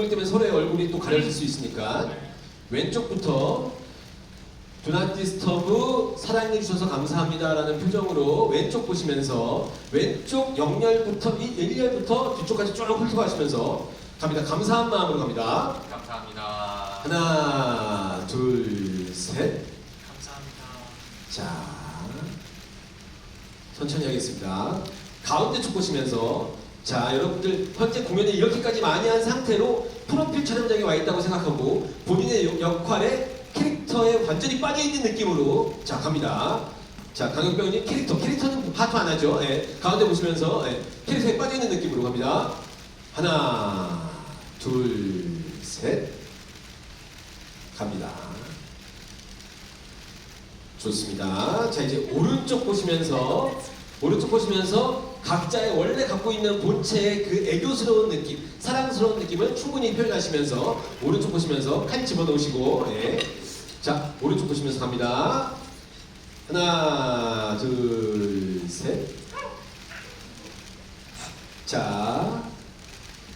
얼굴 때문에 서로의 얼굴이 또 가려질 수 있으니까 왼쪽부터 두나 디스터브 사랑해 주셔서 감사합니다라는 표정으로 왼쪽 보시면서 왼쪽 영렬부터 이 일렬부터 뒤쪽까지 쭉 훑어가시면서 갑니다. 감사한 마음으로 갑니다. 감사합니다. 하나, 둘, 셋. 감사합니다. 자, 천천히 하겠습니다. 가운데 쪽 보시면서 자, 여러분들 현재 공연을 이렇게까지 많이 한 상태로 프로필 촬영장에 와 있다고 생각하고 본인의 역- 역할에 캐릭터에 완전히 빠져 있는 느낌으로 자, 갑니다. 자, 강혁병님 캐릭터, 캐릭터는 하트 안 하죠. 예, 가운데 보시면서 예, 캐릭터에 빠져 있는 느낌으로 갑니다. 하나, 둘, 셋. 갑니다. 좋습니다. 자 이제 오른쪽 보시면서 오른쪽 보시면서 각자의 원래 갖고 있는 본체의 그 애교스러운 느낌, 사랑스러운 느낌을 충분히 표현하시면서 오른쪽 보시면서 칼 집어넣으시고 예. 자 오른쪽 보시면서 갑니다. 하나 둘 셋. 자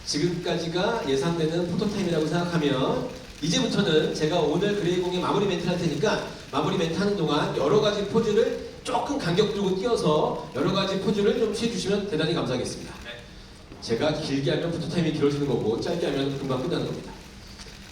지금까지가 예상되는 포토타임이라고 생각하면 이제부터는 제가 오늘 그레이공의 마무리 멘트 할 테니까 마무리 멘트 하는 동안 여러 가지 포즈를 조금 간격 두고 띄어서 여러 가지 포즈를 좀 취해주시면 대단히 감사하겠습니다. 네. 제가 길게 하면 포토타임이 길어지는 거고 짧게 하면 금방 끝나는 겁니다.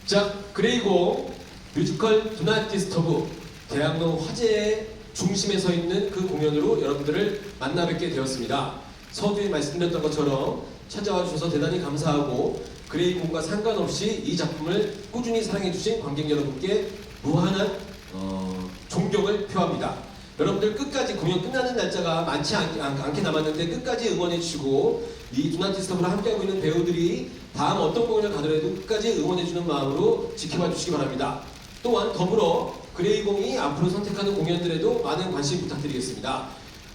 자, 그레이공 뮤지컬 두나 디스터브 대학로 화제의 중심에 서 있는 그 공연으로 여러분들을 만나 뵙게 되었습니다. 서두에 말씀드렸던 것처럼 찾아와 주셔서 대단히 감사하고 그레이공과 상관없이 이 작품을 꾸준히 사랑해 주신 관객 여러분께 무한한. 여러분들 끝까지 공연 끝나는 날짜가 많지 않, 않, 게 남았는데 끝까지 응원해 주시고 이 두나티스터브를 함께하고 있는 배우들이 다음 어떤 공연을 가더라도 끝까지 응원해 주는 마음으로 지켜봐 주시기 바랍니다. 또한 더불어 그레이공이 앞으로 선택하는 공연들에도 많은 관심 부탁드리겠습니다.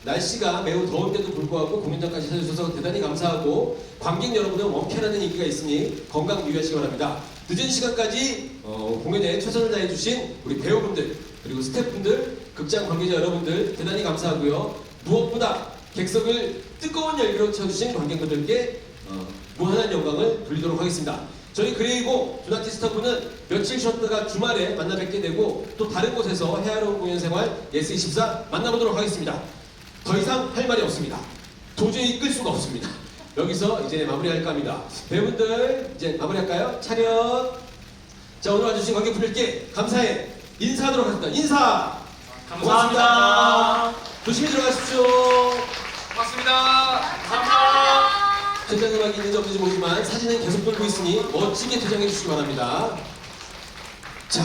날씨가 매우 더운데도 불구하고 공연장까지 찾아주셔서 대단히 감사하고 관객 여러분은 원캐라는 인기가 있으니 건강 유의하시기 바랍니다. 늦은 시간까지 어, 공연에 최선을 다해주신 우리 배우분들 그리고 스태프분들 극장 관계자 여러분들 대단히 감사하고요. 무엇보다 객석을 뜨거운 열기로 채워주신 관객분들께 어, 무한한 영광을 돌리도록 하겠습니다. 저희 그레이고 두나티스타분은 며칠 쉬었다가 주말에 만나 뵙게 되고 또 다른 곳에서 해아로운 공연 생활 예스24 만나보도록 하겠습니다. 더 이상 할 말이 없습니다. 도저히 끌 수가 없습니다. 여기서 이제 마무리할까 합니다. 배우분들 이제 마무리할까요? 차렷. 자 오늘 와주신 관객분들께 감사해 인사하도록 하겠습니다. 인사. 감사합니다. 조심히 들어가십시오. 고맙습니다. 감사합니다. 퇴장음악이 있는지 없는지 모르지만 사진은 계속 돌고 있으니 멋지게 퇴장해 주시기 바랍니다. 자,